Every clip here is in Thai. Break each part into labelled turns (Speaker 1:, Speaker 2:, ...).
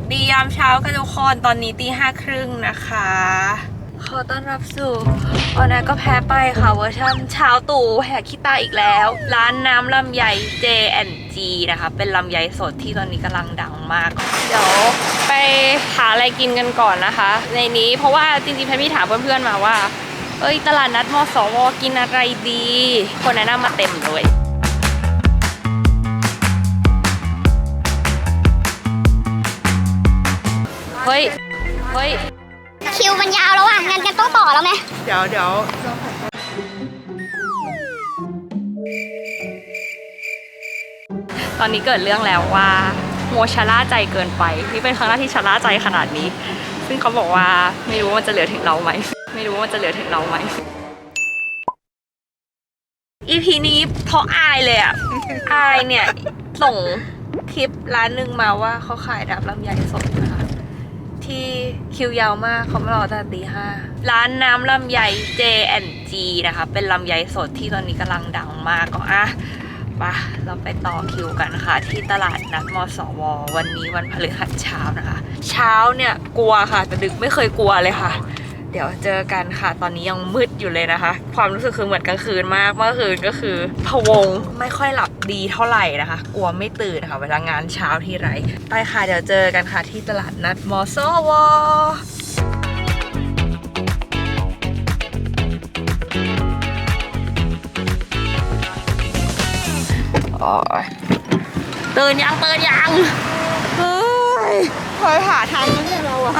Speaker 1: สดียามเช้ากันทุกคนตอนนี้ตีห้าครึ่งนะคะ ขอต้อนรับสู่ออนแอก็แพ้ไปค่ะเวอร์ชันเช้าตู่แหกขี้ตาอีกแล้ว ร้านน้ำลำไย J&G นะคะ เป็นลำไยสดที่ตอนนี้กำลังดังมาก เดี๋ยวไปหาอะไรกินกันก่อนนะคะ ในนี้เพราะว่าจริงๆแพทมีถามเพื่อนๆมาว่า เอ้ยตลาดนัดมสวกินอะไรดี คนแนะนำมาเต็มเลย เฮ้ย เฮ้ย
Speaker 2: คิวมันยาวแล้วอะงั้นกันต้องต่อแล้วไหม
Speaker 1: เดี๋ยวเดี๋ยวตอนนี้เกิดเรื่องแล้วว่าโมชะล่าใจเกินไป นี่เป็นครั้งแรกที่ชะล่าใจขนาดนี้ ซึ่งเขาบอกว่าไม่รู้ว่ามันจะเหลือถึงเราไหม ไม่รู้ว่ามันจะเหลือถึงเราไหม อีพีนี้เพราะอายเลยอะ อายเนี่ย ส่งคลิปร้านหนึ่งมาว่าเขาขายดับลำไยสดนะคะ ที่คิวยาวมากเขามารอตั้งแต่ตีห้าร้านน้ำลำไย J&G นะคะ เป็นลำไยสดที่ตอนนี้กำลังดังมากก็อะไปะเราไปต่อคิวกันค่ะ ที่ตลาดนัดมสว วันนี้วันพฤหัสเช้านะคะ เช้าเนี่ยกลัวค่ะ แต่ดึกไม่เคยกลัวเลยค่ะ เดี๋ยวเจอกันค่ะ ตอนนี้ยังมืดอยู่เลยนะคะ ความรู้สึกคือเหมือนกลางคืนมาก เมื่อคืนก็คือพะวงไม่ค่อยหลับดีเท่าไหร่นะคะ กลัวไม่ตื่นค่ะเวลางานเช้าที่ไร ไปค่ะ เดี๋ยวเจอกันค่ะที่ตลาดนัดมอสวโอ้ยตื่นยังตื่นยังเฮ้ย
Speaker 3: คอยหาทางนั้นเนี่ยเราอะ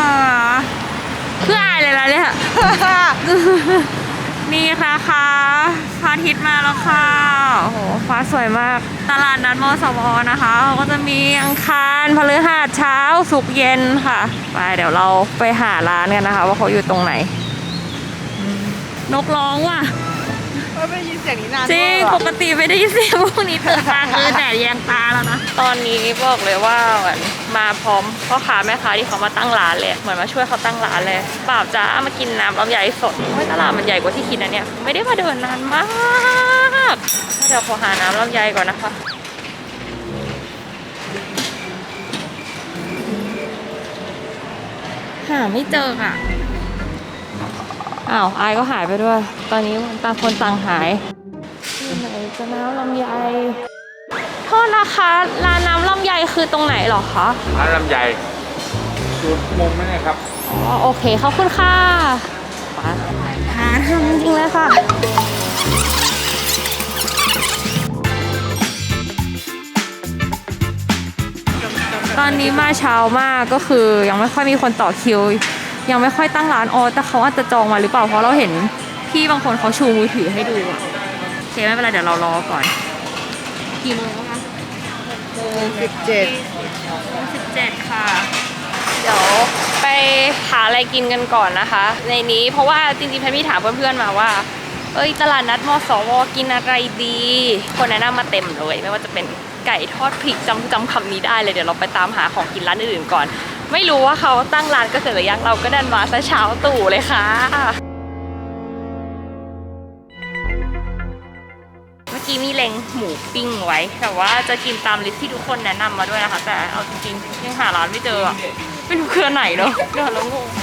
Speaker 1: อ่าเพื่ออายเลยละเนี่ย นี่ค่ะค่ะพระอาทิตย์มาแล้วค่ะ โอ้โห ฟ้าสวยมาก ตลาดนัดมอสวนะคะเขาก็จะมีอังคารพฤหัสเช้าสุกร์เย็นค่ะ ไปเดี๋ยวเราไปหาร้านกันนะคะ ว่าเขาอยู่ตรงไหน นกร้องว่ะ
Speaker 3: ไม่ได้ยินเสียงนี้นาน
Speaker 1: จริง
Speaker 3: มาก
Speaker 1: ป
Speaker 3: อะ
Speaker 1: กติไม่ได้ยินเสียงพวกนี้ตื่นมาคือแดดแยงตาแล้วนะ ตอนนี้บอกเลยว่าเหมือนมาพร้อมพ่อค้าแม่ค้าที่เขามาตั้งร้านเลยเหมือนมาช่วยเขาตั้งร้านเลยเปล่าจ้ามากินน้ำลำไยสดไม่ตลาดมันใหญ่กว่าที่คิดนะเนี่ยไม่ได้มาเดินนานมากเดี๋ยวขอหาน้ำลำไยก่อนนะคะหาไม่เจอค่ะ อ้าวอายก็หายไปด้วย ตอนนี้ต่างคนต่างหายที่ไหนจะน้ำลำไยโทษนะคะร้านน้ำลำไยคือตรงไหนเหรอคะ
Speaker 4: ร้านลำไยจุดมุมนั่นนะครับ
Speaker 1: อ๋อโอเคขอบคุณค่ะไปหาทำจริงเลยค่ะตอนนี้มาเช้ามากก็คือยังไม่ค่อยมีคนต่อคิว ยังไม่ค่อยตั้งร้านอ๋อแต่เขาอาจจะจองมาหรือเปล่าเพราะเราเห็นพี่บางคนเขาชูมือถือให้ดูอะโอเคไม่เป็นไรเดี๋ยวเรารอก่อน กี่โมงแล้วคะ
Speaker 3: สิบเจ็ด
Speaker 1: สิบเจ็ดค่ะ เดี๋ยวไปหาอะไรกินกันก่อนนะคะ ในนี้เพราะว่าจริงๆแพทมีถามเพื่อนๆมาว่า เอ้ยตลาดนัดมสวกินอะไรดี คนแนะนำมาเต็มเลย ไม่ว่าจะเป็นไก่ทอดพริกจำจำคำนี้ได้เลยเดี๋ยวเราไปตามหาของกินร้านอื่นๆก่อน ไม่รู้ว่าเขาตั้งร้านก็เสร็จหรือยังเราก็ดันมาซะเช้าตู่เลยค่ะ เมื่อกี้มีเล็งหมูปิ้งไว้ แต่ว่าจะกินตามลิสต์ที่ทุกคนแนะนำมาด้วยนะคะ แต่เอาจริงๆยังหาร้านไม่เจออะไม่รู้คือไหนเนาะเดี๋ยวเรางงห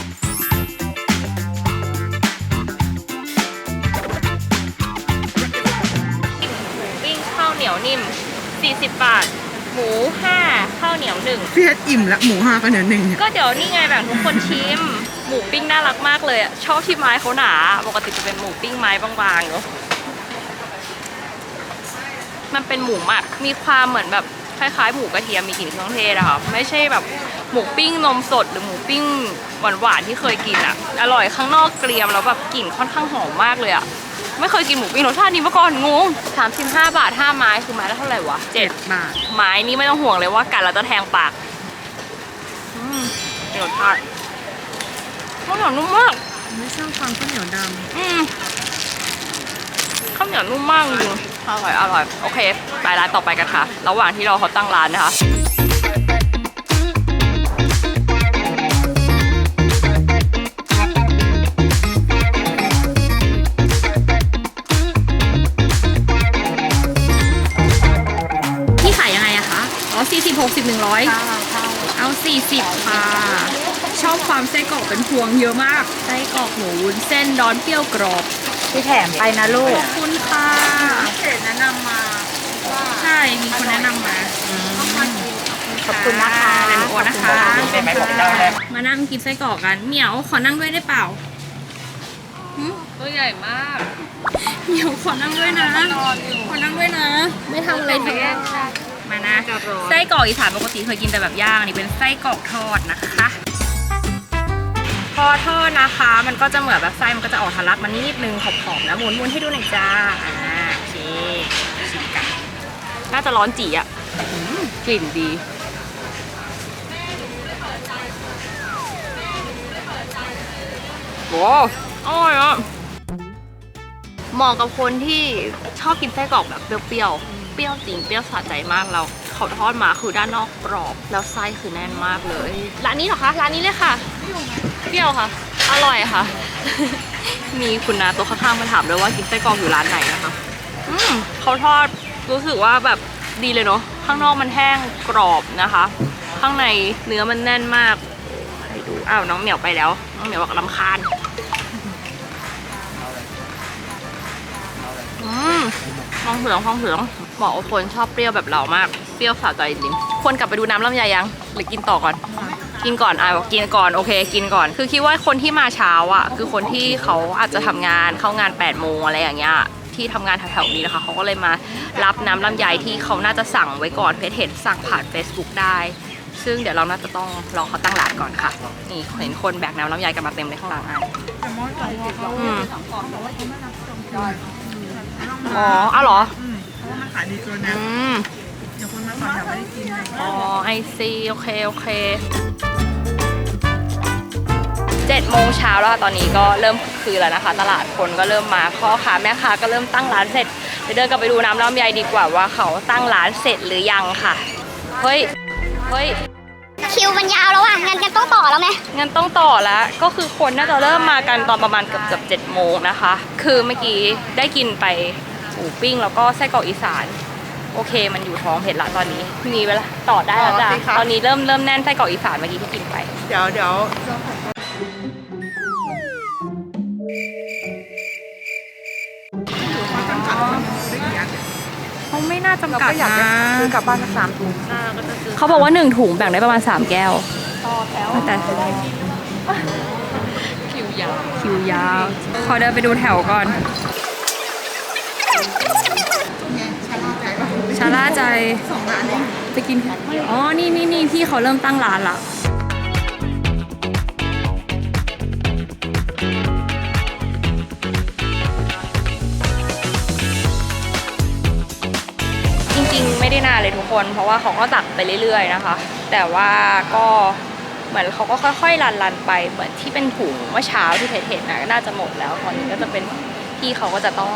Speaker 1: มูปิ้งข้าวเหนียวนิ่ม 40 บาท หมู5ข้าวเหนียวหนึ่ง
Speaker 3: พี่เพชรอิ่มละหมูห้ากันเดี๋ยวหนึ่งเนี่ย
Speaker 1: ก็เดี๋ยวนี่ไงแบ่งทุกคนชิม หมูปิ้งน่ารักมากเลยอะชอบที่ไม้เขาหนา ปกติจะเป็นหมูปิ้งไม้บางๆเนาะมันเป็นหมูหมักมีความเหมือนแบบคล้ายๆหมูกระเทียมมีกลิ่นเครื่องเทศอะค่ะไม่ใช่แบบหมูปิ้งนมสดหรือหมูปิ้งหวานๆที่เคยกินอะอร่อยข้างนอกเกรียมแล้วแบบกลิ่นค่อนข้างหอมมากเลยอะ ไม่เคยกินหมูปิ้งรสชาตินี้มาก่อนงง35 บาท 5 ไม้คือไม้ละเท่าไหร่วะเจ็ด
Speaker 3: บาท
Speaker 1: ไม้นี่ไม่ต้องห่วงเลยว่ากัดแล้วจะแทงปากอืมมีรสชาติข้าวเหนียวนุ่มมาก
Speaker 3: ไม่ชอบฟังข้าวเหนียวด
Speaker 1: อืมข้าวเหนียวนุ่มมากจริงอร่อยอร่อยโอเค ไปร้านต่อไปกันค่ะ ระหว่างที่เราเขาตั้งร้านนะคะ บหกสิบหนึ่งร้อยำ
Speaker 3: ข้าวข้าว
Speaker 1: เอา40ค่ะ ชอบความไส้กรอกเป็นพวงเยอะมาก ไส้กรอกหมูวุ้นเส้นดอนเปรี้ยวกรอบ
Speaker 3: ที่แถมไปนะลู
Speaker 1: ข
Speaker 3: ก
Speaker 1: อบคุณค่ะ
Speaker 3: เศษแนะนำมาว่า
Speaker 1: ใช่ มีคนแนะนำมา
Speaker 3: ขอบคุณนะคะ
Speaker 1: เดี๋ยวหนูโอนนะคะ
Speaker 3: ขอบณค่ะ
Speaker 1: มานั่งกินไส้กรอกกัน เหมียวขอนั่งด้วยได้เปล่าหึ
Speaker 5: ตัวใหญ่มาก
Speaker 1: เหมียวขอนั่งด้วยนะ ขอนั่งด้วยนะ ไม่ทำอะไรเธอ มานะไส้กรอกอีสานปกติเคยกินแต่แบบย่างอันนี้เป็นไส้กรอกทอดนะคะ พอทอดนะคะ มันก็จะเหมือนแบบไส้มันก็จะออกทะลักมันนิดนึงขอบๆนะหมุนหมุนให้ดูหน่อยจ้าอ่าโอเคชิมกันน่าจะร้อนจีอะอืมกลิ่นดีโว้อร่อยอะเหมาะกับคนที่ชอบกินไส้กรอกแบบเปรี้ยวๆ เปรี้ยวจริงเปรี้ยวสะใจมากเราเขาทอดมาคือด้านนอกกรอบแล้วไส้คือแน่นมากเลยร้านนี้เหรอคะร้านนี้เลยค่ะเปรี้ยวค่ะ อร่อยค่ะ มีคุณนาตัวข้างๆมาถามด้วยว่ากินไส้กรอกอยู่ร้านไหนนะคะอืมเขาทอดรู้สึกว่าแบบดีเลยเนาะข้างนอกมันแห้งกรอบนะคะ ข้างในเนื้อมันแน่นมากให้ดูอ้าวน้องเหมียวไปแล้วน้องเหมียวบอกลำคาญ ฟองเหลืองฟองเหลืองเหมาะกับคนชอบเปรี้ยวแบบเรามาก เปรี้ยวสะใจจริงควรกลับไปดูน้ำลำไยยัง หรือกินต่อก่อน กินก่อนอะบอกกินก่อนโอเค กินก่อน คือคิดว่าคนที่มาเช้าอะ คือคนที่เขาอาจจะทำงานเข้างาน8ปดโมงอะไรอย่างเงี้ยที่ทำงานแถวๆนี้นะคะเขาก็เลยมารับน้ำลำไยที่เขาน่าจะสั่งไว้ก่อนเพจเห็นสั่งผ่าน Facebook ได้ ซึ่งเดี๋ยวเราน่าจะต้องรอเขาตั้งร้านก่อนค่ะ นี่เห็นคนแบกน้ำลำไยกันมาเต็มเลยข้างหลังอะ อืมอ๋ออ้าวเหรอ
Speaker 3: เพราะว่ามันขายดีเกินนะ
Speaker 1: อืม
Speaker 3: เดี๋ยวคนมาต่อแถวไม่ได้กินเลย
Speaker 1: อ๋อไอซีโอเค โอเคเจ็ดโมงเช้าแล้วค่ะตอนนี้ก็เริ่มคืนแล้วนะคะ ตลาดคนก็เริ่มมาพ่อค้าแม่ค้าก็เริ่มตั้งร้านเสร็จเดี๋ยวเดินกลับไปดูน้ำลำไยดีกว่าว่าเขาตั้งร้านเสร็จหรือยังค่ะ เฮ้ย เฮ้ย
Speaker 2: คิวมันยาวแล้วอะงั้นกันต้องต่อแล้วไหม
Speaker 1: งั้นต้องต่อแล้ว ก็คือคนน่าจะเริ่มมากันตอนประมาณเกือบเกือบเจ็ดโมงนะคะ คือเมื่อกี้ได้กินไป หมูปิ้งแล้วก็ไส้กรอกอีสาน โอเค มันอยู่ท้องเผ็ดละตอนนี้มีเวลาต่อได้แล้วจ้ะตอนนี้เริ่มเริ่มแน่นไส้กรอกอีสานเมื่อกี้ที่กินไป
Speaker 3: เดี๋ยวเดี๋ยวเขาจำกัดว่าได้กี่อันเนี่ย
Speaker 1: เขาไม่น่าจำ
Speaker 3: เรา
Speaker 1: กัด
Speaker 3: ก็อยาก
Speaker 1: นะ
Speaker 3: จะซื้อกลับบ้านสักสามถุง
Speaker 1: เขาบอกว่าหนึ่งถุงแบ่งได้ประมาณ 3 แก้วแต่คิวยาว คิวยาว ขอเดินไปดูแถวก่อน ชาล่าใจ
Speaker 3: สองร้านเอง
Speaker 1: ไปกินอ๋อ นี่นี่นี่พี่เขาเริ่มตั้งร้านละจริงๆ ไม่ได้นานเลยทุกคน เพราะว่าเขาก็ตักไปเรื่อยๆนะคะ แต่ว่าก็เหมือนเขาก็ค่อยๆรันๆไปเหมือนที่เป็นถุงเมื่อเช้าที่เพจเห็นนะน่าจะหมดแล้วตอนนี้ก็จะเป็นพี่เขาก็จะต้อง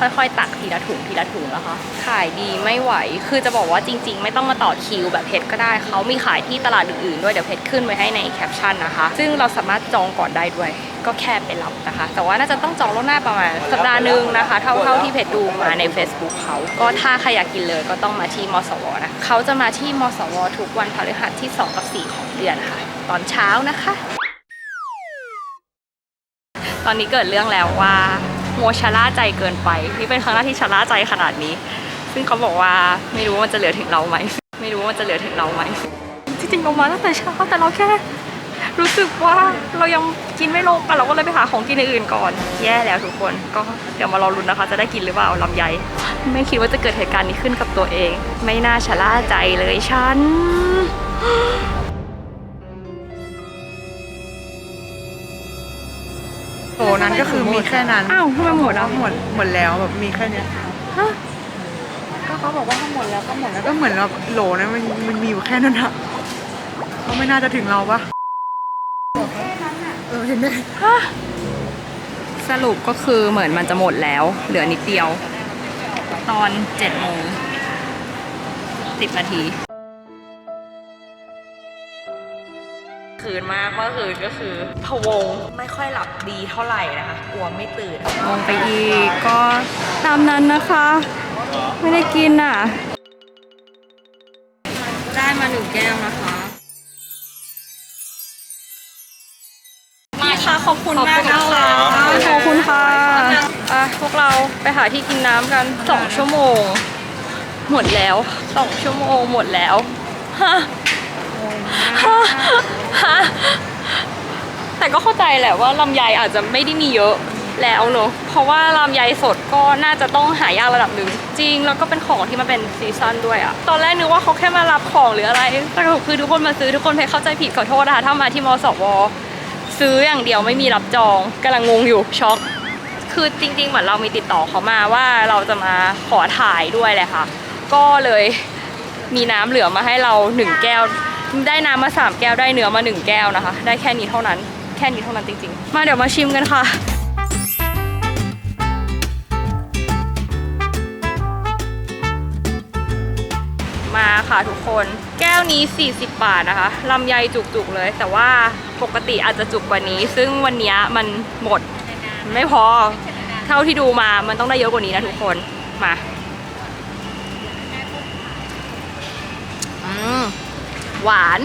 Speaker 1: ค่อยๆ ตักทีละถุงทีละถุงนะคะขายดีไม่ไหว คือจะบอกว่าจริง ๆ ไม่ต้องมาต่อคิวแบบเพจก็ได้เขามีขายที่ตลาดอื่นๆด้วยเดี๋ยวเพจขึ้นไว้ให้ในแคปชั่นนะคะ ซึ่งเราสามารถจองก่อนได้ด้วยก็แค่ไปรับนะคะ แต่ว่าน่าจะต้องจองล่วงหน้าประมาณสัปดาห์หนึ่งนะคะ เท่าเท่าที่เพจดูมาใน Facebook เขา ก็ถ้าใครอยากกินเลยก็ต้องมาที่มสวนะเขาจะมาที่มสวทุกวันพฤหัสที่ 2 กับ 4 ของเดือนค่ะ ตอนเช้านะคะ ตอนนี้เกิดเรื่องแล้วว่า โมชะล่าใจเกินไป นี่เป็นครั้งแรกที่ชะล่าใจขนาดนี้ ซึ่งเขาบอกว่าไม่รู้ว่ามันจะเหลือถึงเราไหม ไม่รู้ว่ามันจะเหลือถึงเราไหม จริงๆเรามาตั้งแต่เช้าแต่เราแค่ รู้สึกว่าเรายังกินไม่ลงกันเราก็เลยไปหาของกินอื่นก่อน แย่แล้วทุกคน ก็เดี๋ยวมารอรุ้นนะคะ จะได้กินหรือเปล่าลำไย ไม่คิดว่าจะเกิดเหตุการณ์นี้ขึ้นกับตัวเอง ไม่น่าชะล่าใจเลยฉัน
Speaker 3: ก็คือมีแค่นั้น
Speaker 1: อ้าวทำไมหมดอะ
Speaker 3: หมดหมดแล้วแบบมีแค่เนี้ย
Speaker 1: ฮะก็เขาบอกว่าถ้าหมดแล้วก็หมดแล้ว
Speaker 3: ก็เหมือนแบบโหลนะมันมันมีอยู่แค่นั้นอะเขาไม่น่าจะถึงเราปะเออเห็นไหม
Speaker 1: สรุปก็คือเหมือนมันจะหมดแล้ว เหลือนิดเดียว ตอน7โมง10นาที คืนมากเมื่อคืนก็คือพวงไม่ค่อยหลับดีเท่าไหร่นะคะกลัวไม่ตื่นงงไปอีกก็ตามนั้นนะคะ ไม่ได้กินอะ ได้มาหนึ่งแก้วนะคะค่ะขอบคุณมากนะคะขอบคุณค่ะอะ พวกเราไปหาที่กินน้ำกันสองชั่วโมง หมดแล้วสองชั่วโมงหมดแล้วฮะ ฮะฮะแต่ก็เข้าใจแหละว่าลำไยอาจจะไม่ได้มีเยอะแล้วเนอะเพราะว่าลำไยสดก็น่าจะต้องหายากระดับหนึ่งจริง แล้วก็เป็นของที่มันเป็นซีซันด้วยอะตอนแรกนึกว่าเขาแค่มารับของหรืออะไรแต่คือทุกคนมาซื้อทุกคนเพเข้าใจผิดขอโทษนะคะถ้ามาที่มสวซื้ออย่างเดียวไม่มีรับจองกำลังงงอยู่ช็อกคือจริง ๆ เหมือนเรามีติดต่อเขามาว่าเราจะมาขอถ่ายด้วยแหละค่ะ ก็เลยมีน้ำเหลือมาให้เราหนึ่งแก้ว ได้น้ำมาสามแก้วได้เนื้อมาหนึ่งแก้วนะคะ ได้แค่นี้เท่านั้นแค่นี้เท่านั้นจริงๆ มาเดี๋ยวมาชิมกันค่ะมาค่ะทุกคนแก้วนี้ 40 บาทนะคะลำไยจุกๆเลย แต่ว่าปกติอาจจะจุกกว่านี้ ซึ่งวันนี้มันหมดไม่พอ เท่าที่ดูมามันต้องได้เยอะกว่านี้นะทุกคนมาอืม หวาน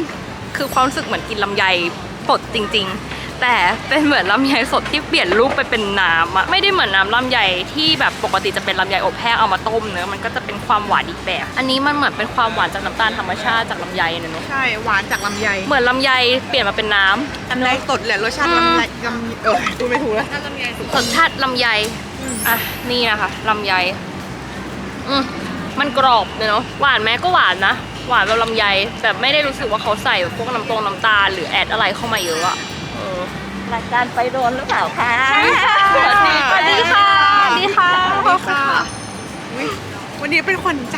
Speaker 1: คือความรู้สึกเหมือนกินลำไยสดจริง ๆ แต่เป็นเหมือนลำไยสดที่เปลี่ยนรูปไปเป็นน้ำอะไม่ได้เหมือนน้ำลำไยที่แบบปกติจะเป็นลำไยอบแห้งเอามาต้มเนื้อะมันก็จะเป็นความหวานอีกแบบ อันนี้มันเหมือนเป็นความหวานจากน้ำตาลธรรมชาติจากลำไยนะเนอะ
Speaker 3: ใช่หวานจากลำไย
Speaker 1: เหมือนลำไยเปลี่ยนมาเป็นน้ำ
Speaker 3: ลำไยสดแหละรสชาติลำไยลำเออดูไม่ถูกแล้ว
Speaker 1: รสชาติลำไยอะ นี่นะคะลำไย อืมมันกรอบเลยเนาะ หวานไหมก็หวานนะ หวานแบบลำไยแต่ไม่ได้รู้สึกว่าเขาใส่พวกน้ำตรงน้ำตาลหรือแอดอะไรเข้ามาเยอะอะเออรายการไปโดนหรือเปล่าคะ
Speaker 3: ใช่ค่ะ
Speaker 1: สวัสดีสวัสดีค่ะ สวัสดีค่ะ
Speaker 3: สวัสดีค่ะอุ๊ยวันนี้เป็นขวัญใจ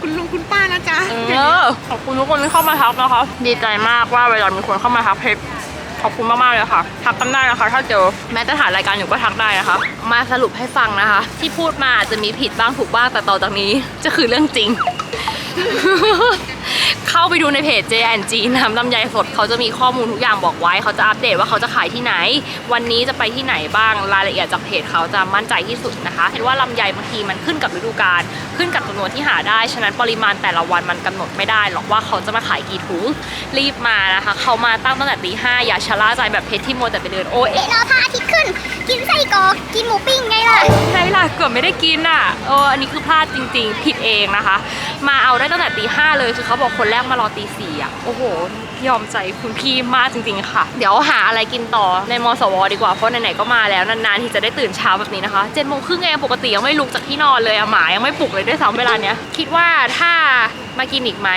Speaker 3: คุณลุงคุณป้านะจ๊ะ
Speaker 1: เออขอบคุณทุกคนที่เข้ามาทักนะคะดีใจมากว่าเวลามีคนเข้ามาทักเพจขอบคุณมากๆเลยค่ะ ทักกันได้นะคะ ถ้าเจอแม้จะถ่ายรายการอยู่ก็ทักได้นะคะ มาสรุปให้ฟังนะคะ ที่พูดมาอาจจะมีผิดบ้างถูกบ้างแต่ต่อจากนี้จะคือเรื่องจริง เข้าไปดูในเพจ J&G น้ำลำไยสดเขาจะมีข้อมูลทุกอย่างบอกไว้ เขาจะอัปเดตว่าเขาจะขายที่ไหน วันนี้จะไปที่ไหนบ้างรายละเอียดจากเพจเขาจะมั่นใจที่สุดนะคะ เห็นว่าลำไยบางทีมันขึ้นกับฤดูกาลขึ้นกับจำนวนที่หาได้ ฉะนั้นปริมาณแต่ละวันมันกำหนดไม่ได้หรอกว่าเขาจะมาขายกี่ถุงรีบมานะคะ เขามาตั้งตั้งแต่ตีห้าอย่าชะล่าใจแบบเพจที่มัวแต่ไปเดินโอ้ย
Speaker 2: เอ๊ะรอพระอาทิตย์ขึ้น กินไส้กรอกกินหมูปิ้งไงล่ะ
Speaker 1: ใช่ล่ะเกือบไม่ได้กินอะเอออันนี้คือพลาดจริงๆ ผิดเองนะคะ มาเอาได้ตั้งแต่ตีห้าเลยคือเขาบอกคนแรกมารอตีสี่อะโอ้โห ยอมใจคุณพี่มากจริงๆค่ะ เดี๋ยวหาอะไรกินต่อในมสวดีกว่าเพราะไหนๆก็มาแล้วนานๆที่จะได้ตื่นเช้าแบบนี้นะคะเจ็ดโมงครึ่งเองปกติยังไม่ลุกจากที่นอนเลยอะหมายังไม่ปลุกเลยด้วยซ้ำเวลาเนี้ยคิดว่าถ้ามากินอีกไหม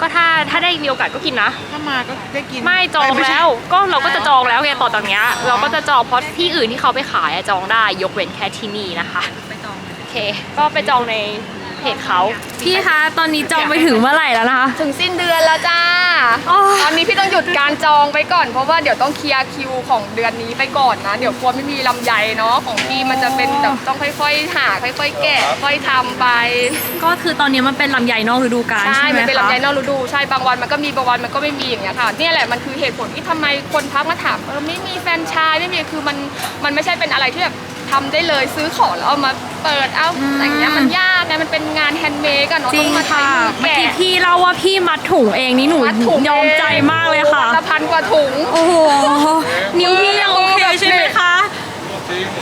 Speaker 1: ก็ถ้าถ้าได้มีโอกาสก็กินนะ
Speaker 3: ถ้ามาก็ได้กิน
Speaker 1: ไม่จอง
Speaker 3: เยไม่ใช่
Speaker 1: แล้วก็เราก็จะจองแล้วไงต่อจากเนี้ยเราก็จะจองเพราะที่อื่นที่เขาไปขายอะจองได้ยกเว้นแค่ที่นี่นะคะ ไปจองโอเค ก็ไปจองในเพ จเขาพี่คะตอนนี้จองไปถึงเมื่อไหร่แล้วนะคะ
Speaker 5: ถึงสิ้นเดือนแล้วจ้า
Speaker 1: อ๋อ
Speaker 5: ตอนนี้พี่ต้องหยุดการจองไปก่อน เพราะว่าเดี๋ยวต้องเคลียร์คิวของเดือนนี้ไปก่อนนะ เดี๋ยวกลัวไม่มีลำไยเนาะของพี่มันจะเป็นแบบต้องค่อยๆหาค่อยๆ แกะค่อยทำไป
Speaker 1: ก็คือตอนนี้มันเป็นลำไยนอกฤดูกาล
Speaker 5: ใช่
Speaker 1: ใช่ไหม
Speaker 5: มันเป็น
Speaker 1: คะ
Speaker 5: ลำไยนอกฤดูใช่บางวันมันก็มีบางวันมันก็ไม่มีอย่างเงี้ยค่ะเนี่ยแหละมันคือเหตุผลที่ทำไมคนพักมาถามเออไม่มีแฟรนไชายไม่มีคือมันมันไม่ใช่เป็นอะไรที่แบบ ทำได้เลยซื้อของแล้วเอามาเปิดเอาอย่างเงี้ยมันยากไงมันเป็นงานแฮนด์เมดกันเนาะ
Speaker 1: จริ
Speaker 5: ต้องงมาใช้
Speaker 1: ค่ะ
Speaker 5: มือ
Speaker 1: เมื่อ
Speaker 5: แกะ
Speaker 1: กี้พี่เล่าว่าพี่มัดถุงเองนี่หนู
Speaker 5: มัดถุง
Speaker 1: ยอมใจมากเลยค่ะ
Speaker 5: วันละพันกว่าถุง
Speaker 1: โอ้โห นิ้วพี่ยังโอเคใช่ไหมคะ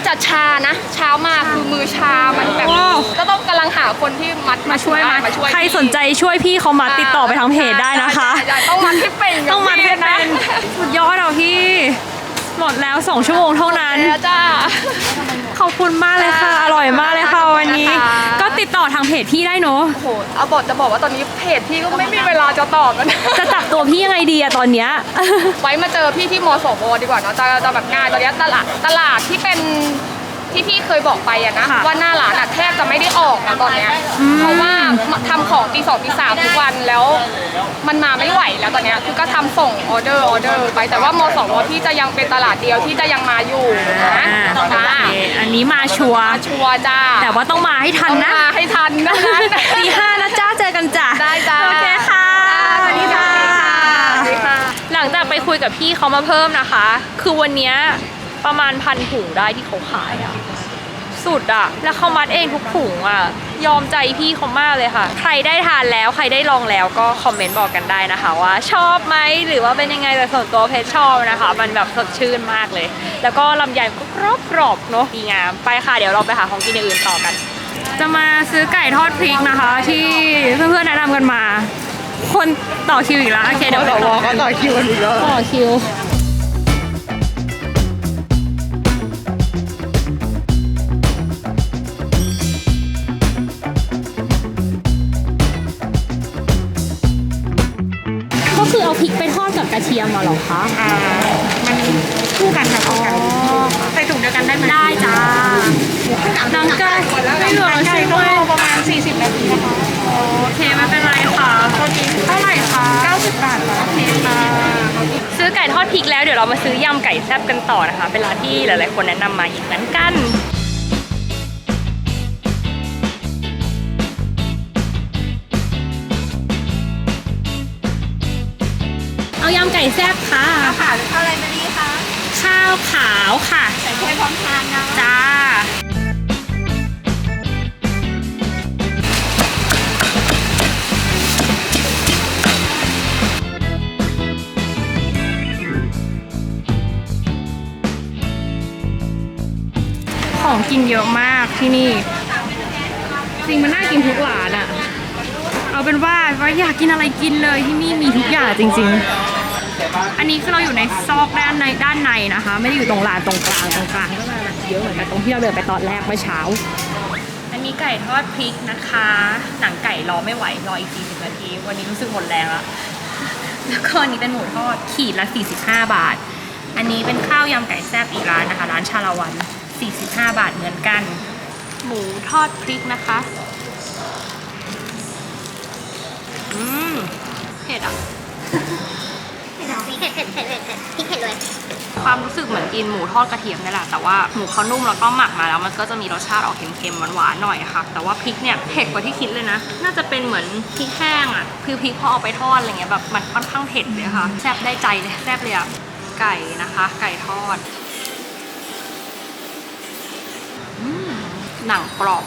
Speaker 5: จะชานะเช้ามากคือมือชามันแบบ
Speaker 1: โอ้
Speaker 5: ก็ต้องกำลังหาคนที่มัด
Speaker 1: มาช่วยมา
Speaker 5: มาช่วย
Speaker 1: ใครสนใจช่วยพี่เขามาติดต่อไปทางเพจได้นะคะ
Speaker 5: ใช่ๆต้องมัดที่เป็น
Speaker 1: ต้องมาให้
Speaker 5: นะ
Speaker 1: เป็น สุดยอดอะพี่ หมดแล้ว 2 ชั่วโมงเท่านั้น
Speaker 5: แล้วจ้า
Speaker 1: ขอบคุณมากเลยค่ะ อร่อยมากเลยค่ะวันนี้
Speaker 5: นะคะ
Speaker 1: ก็ติดต่อทางเพจพี่ได้เนอะ
Speaker 5: โอ้โหเอาบอกจะบอกว่าตอนนี้เพจพี่ก็ไม่มีเวลาจะตอบแล้วนะ
Speaker 1: จะจับตัวพี่ยังไงดีอะตอนเนี้ย
Speaker 5: ไว้มาเจอพี่ที่มสวดีกว่าเนอะจะจะแบบง่ายตอนนี้ตลาดตลาดที่เป็นที่พี่เคยบอกไปอะนะ
Speaker 1: ค่ะ
Speaker 5: ว่าหน้าร้านอะแทบจะไม่ได้ออกนะตอนเนี้ย
Speaker 1: อืม
Speaker 5: เพราะว่าทำของตีสองตีสามทุกวันแล้วมันมาไม่ไหวแล้วตอนเนี้ยคือก็ทำส่งออเดอร์ออเดอร์ไปแต่ว่ามสวพี่จะยังเป็นตลาดเดียวที่จะยังมาอยู่นะ
Speaker 1: อ่า
Speaker 5: จ้า
Speaker 1: โอเคอั นนี้มาชัวร์
Speaker 5: มาชัวร์จ้า
Speaker 1: แต่ว่าต้องมาให้ทัน
Speaker 5: ต้อง
Speaker 1: นะ
Speaker 5: มาให้ทันนะนั้น
Speaker 1: ตีห้านะจ้าเจอกันจ้ะ
Speaker 5: ได้จ้า
Speaker 1: โอเคค่ะ
Speaker 5: สวัสดีค่ะสวัสดีค่ะ
Speaker 1: หลังจากไปคุยกับพี่เขามาเพิ่มนะคะ คือวันเนี้ยประมาณพันถุงได้ที่เขาขายอะสุดอะแล้วเขามัดเองทุกถุงอะ ยอมใจพี่เขามากเลยค่ะ ใครได้ทานแล้วใครได้ลองแล้วก็คอมเมนต์บอกกันได้นะคะ ว่าชอบไหมหรือว่าเป็นยังไงแต่ส่วนตัวเพชรชอบนะคะ มันแบบสดชื่นมากเลย แล้วก็ลำไยมันก็กรอบกรอบๆเนาะดีงามไปค่ะเดี๋ยวเราไปหาของกินอย่างอื่นต่อกัน จะมาซื้อไก่ทอดพริกนะคะ ที่เพื่อนๆแนะนำกันมา คนต่อคิวอีกแล้วโอเคเดี๋ยว
Speaker 3: สวก็ต่อคิวกันอีกแล้ว
Speaker 1: ต่อคิว
Speaker 6: เทียมมาหรอคะ
Speaker 3: อ่ามันคู่กันค่ะคู่กันใส่ถุงเดียวกันได้ไหม
Speaker 6: ได้จ้า
Speaker 1: หนังไก่ไม่เหลือ
Speaker 3: ไก่
Speaker 1: ใช่
Speaker 3: ต้
Speaker 1: ไหม
Speaker 3: มประมาณ 40 นาทีนะคะ
Speaker 1: โอเคไม่เป็นไรค่ะ
Speaker 3: เท่าไหร่คะ90 บาทค่ะโอเคค่ะ
Speaker 1: ซื้อไก่ทอดพริกแล้วเดี๋ยวเรามาซื้อยำไก่แซ่บกันต่อนะคะ เป็นร้านที่หลายๆคนแนะนำมาอีกเหมือนกัน
Speaker 6: เอายำไก่แซ่บค่ะ
Speaker 2: ค่ะหรือข้าวอะไรมาดีคะ
Speaker 6: ข้าวขาวค่ะ
Speaker 2: ใส่ถ้วยพร้อมทานนะ
Speaker 6: จ้า
Speaker 1: ของกินเยอะมากที่นี่ จริงมันน่ากินทุกร้านอะเอาเป็นว่าว่าอยากกินอะไรกินเลยที่นี่มีทุกอย่างจริง ๆ อันนี้คือเราอยู่ในซอกด้านในด้านในนะคะ ไม่ได้อยู่ตรงลานตรงกลางตรงกลางก็มาแบบเยอะเหมือนกันตรงที่เราเดินไปตอนแรกเมื่อเช้า อันนี้ไก่ทอดพริกนะคะ หนังไก่รอไม่ไหวรออีก 40 นาที วันนี้รู้สึกหมดแรงแล้วแล้วก็อันนี้เป็นหมูทอดขีดละ 45 บาท อันนี้เป็นข้าวยำไก่แซ่บอีกร้านนะคะ ร้านชาละวัน 45 บาทเหมือนกัน หมูทอดพริกนะคะอืมเผ็ดอะ
Speaker 2: เผ็ดเผ็ดเผ็ดเผ็ดเผ็ดพริกเผ็ดเลย
Speaker 1: ความรู้สึกเหมือนกินหมูทอดกระเทียมนี่แหละแต่ว่าหมูเขานุ่มแล้วก็หมักมาแล้วมันก็จะมีรสชาติออกเค็มๆหวานๆหน่อยค่ะแต่ว่าพริกเนี่ยเผ็ดกว่าที่คิดเลยนะ น่าจะเป็นเหมือนพริกแห้งอะคือพริกพอเอาไปทอดอะไรเงี้ยแบบมันค่อนข้างเผ็ดเลยค่ะแซ่บได้ใจเลยแซ่บเลยอะไก่นะคะ ไก่ทอดหนังกรอบ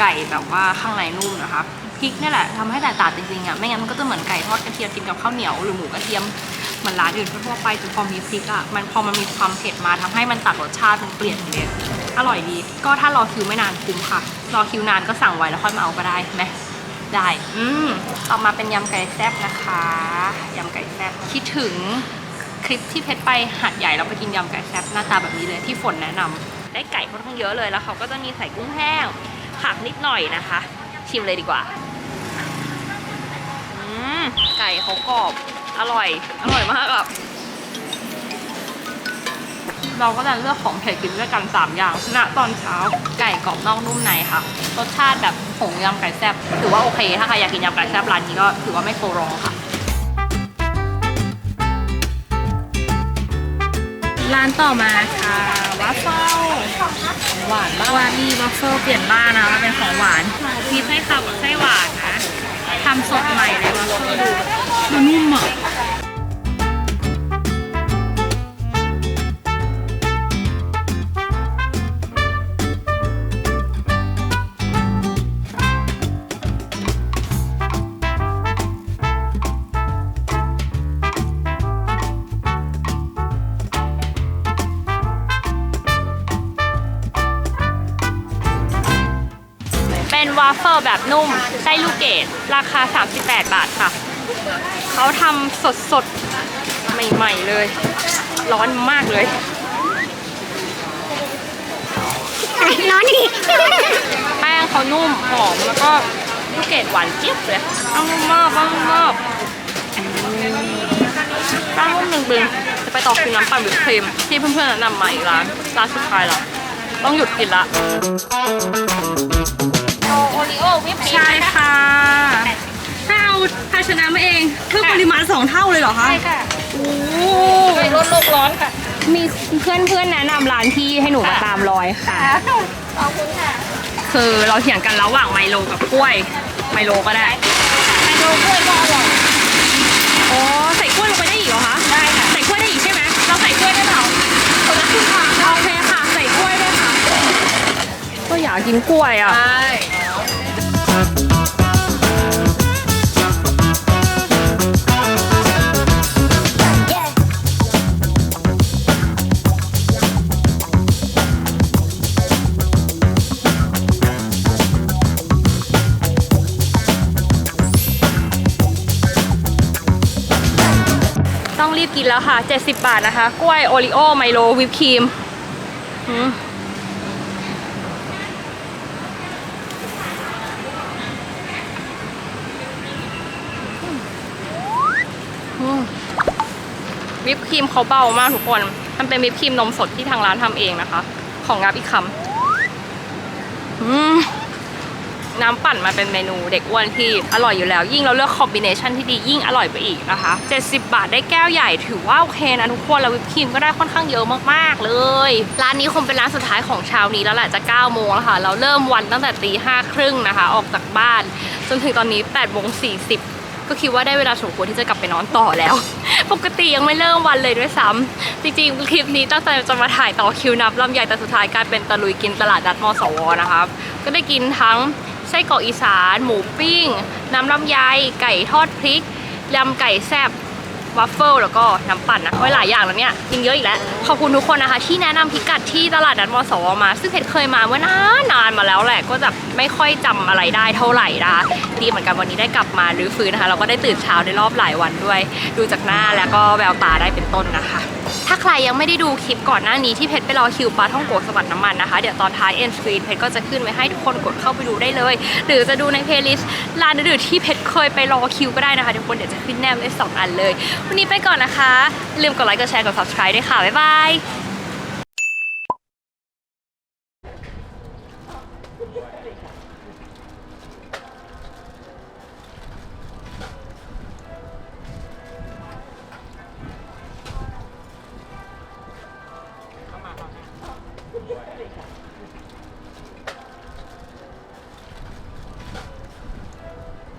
Speaker 1: ไก่แบบว่าข้างในนุ่มนะคะพริกนี่แหละทำให้แตกต่างจริงๆอะไม่งั้นมันก็จะเหมือนไก่ทอดกระเทียมกินกับข้าวเหนียวหรือหมูกระเทียม เหมือนร้านอื่นทั่วไปแต่พอมีพริกอะมันพอมันมีความเผ็ดมาทำให้มันตัดรสชาติมันเปลี่ยนไปเลยอร่อยดี ก็ถ้ารอคิวไม่นานคุ้มค่ะ รอคิวนานก็สั่งไว้แล้วค่อยมาเอาก็ได้ไหมได้ อืมต่อมาเป็นยำไก่แซ่บนะคะ ยำไก่แซ่บคิดถึงคลิปที่เพชรไปหัดใหญ่เราไปกินยำไก่แซ่บหน้าตาแบบนี้เลยที่ฝนแนะนำได้ไก่ค่อนข้างเยอะเลยแล้วเขาก็จะมีใส่กุ้งแห้งผักนิดหน่อยนะคะ ชิมเลยดีกว่า อืมไก่เขากรอบ อร่อย อร่อยมากอะเราก็จะเลือกของเผ็ดกินด้วยกัน 3 อย่างณตอนเช้าไก่กรอบนอกนุ่มในค่ะ รสชาติแบบผงยำไก่แซ่บถือว่าโอเค ถ้าใครอยากกินยำไก่แซ่บร้านนี้ก็ถือว่าไม่โกรองค่ะ
Speaker 6: ร้านต่อมาค่ะวัฟเฟิลหวานมากวาบีวัฟเฟิลเปลี่ยนบ้านนะมาเป็นของหวานมีไส้ขาวกับไส้หวานนะทำสดใหม่เลยวัฟเฟิลดูดูนุ่มอะา
Speaker 1: ฟเฟิลแบบนุ่มไส้ลูกเกดราคา 38 บาทค่ะ เขาทำสดสดๆใหม่ ๆ เลย ร้อนมากเลย
Speaker 2: ร้อนดิ
Speaker 1: แป้งเขานุ่มหอมแล้วก็ลูกเกดหวานเจี๊ยบเลยต้องนุ่มมากต้องนุ่มมากตั้งนุ่มหนึ่งบึงจะไปต่อคิวน้ำปั่นวิปครีมที่เพื่อนๆแนะนำมาอีกร้านร้านสุดท้ายแล้วต้องหยุดกินละโอ ริโอวิปครีม
Speaker 3: ใช่ค่ะ ถ้าเอาภาชนะมาเองเพิ่มปริมาณ2เท่าเลยเหรอคะ
Speaker 1: ใช่ค่ะ
Speaker 3: โอ้
Speaker 1: ไปลดโลกร้อนค่ะ มีเพื่อนๆแนะนำร้านที่ให้หนูมาตามรอยค่ะ
Speaker 2: ขอบคุณค่ะ
Speaker 1: คือเราเถียงกันระหว่างไมโลกับกล้วย ไมโลก็ได้
Speaker 2: ไมโลกล้วยก็อร่อย
Speaker 1: อ๋อใส่กล้วยลงไปได้อีกเหรอคะ ได้ค่ะ ใส่กล้วยได้อีกใช่ไหมเราใส่กล้วยได้เปล่าคนละครึ่งทางโอเคค่ะ ใส่กล้วยด้วยค่ะ ก็อยากกินกล้วยอะ
Speaker 3: ใช่
Speaker 1: ต้องรีบกินแล้วค่ะ 70 บาทนะคะ กล้วยโอริโอไมโลวิปครีมวิปครีมเขาเบามากทุกคน มันเป็นวิปครีมนมสดที่ทางร้านทำเองนะคะ ของงับอีกคำอืม น้ำปั่นมาเป็นเมนูเด็กอ้วนที่อร่อยอยู่แล้ว ยิ่งเราเลือกคอมบิเนชันที่ดียิ่งอร่อยไปอีกนะคะ 70 บาทได้แก้วใหญ่ถือว่าโอเคนะทุกคนแล้ววิปครีมก็ได้ค่อนข้างเยอะมากๆเลย ร้านนี้คงเป็นร้านสุดท้ายของเช้านี้แล้วแหละจะ9โมงแล้วค่ะ เราเริ่มวันตั้งแต่ตีห้าครึ่งนะคะ ออกจากบ้าน จนถึงตอนนี้8โมง40ก็คิดว่าได้เวลาสมควรที่จะกลับไปนอนต่อแล้ว ปกติยังไม่เริ่มวันเลยด้วยซ้ำจริงๆ คลิปนี้ตั้งใจจะมาถ่ายต่อคิวนับลำใหญ่แต่สุดท้ายกลายเป็นตะลุยกินตลาดนัดมสวนะครับ ก็ได้กินทั้ง ไส้กรอกอีสาน หมูปิ้ง น้ำลำไยไก่ทอดพริกยำไก่แซ่บวัฟเฟิลแล้วก็น้ำปั่นนะไว้หลายอย่างแล้วเนี่ยกินเยอะอีกแล้ว ขอบคุณทุกคนนะคะ ที่แนะนำพิกัดที่ตลาดนัดมสวมา ซึ่งเพชรเคยมาเมื่อนานนานมาแล้วแหละ ก็จะไม่ค่อยจำอะไรได้เท่าไหร่นะคะดีเหมือนกันวันนี้ได้กลับมารื้อฟื้นนะคะเราก็ได้ตื่นเช้าในรอบหลายวันด้วย ดูจากหน้าแล้วก็แววตาได้เป็นต้นนะคะ ถ้าใครยังไม่ได้ดูคลิปก่อนหน้านี้ที่เพชรไปรอคิวปลาท่องโกะสวัสดน้ำมันนะคะ เดี๋ยวตอนท้ายเอ็นสกรีนเพชรก็จะขึ้นไว้ให้ทุกคนกดเข้าไปดูได้เลย หรือจะดูในเพลย์ลิสต์ร้านอื่นๆที่เพชรเคยไปรอคิวก็ได้นะคะทุกคนเดี๋ยวจะขึ้นแนมไว้สองอันเลย วันนี้ไปก่อนนะคะลืมกดไลค์กดแชร์กด subscribe ด้วยค่ะบ๊ายบาย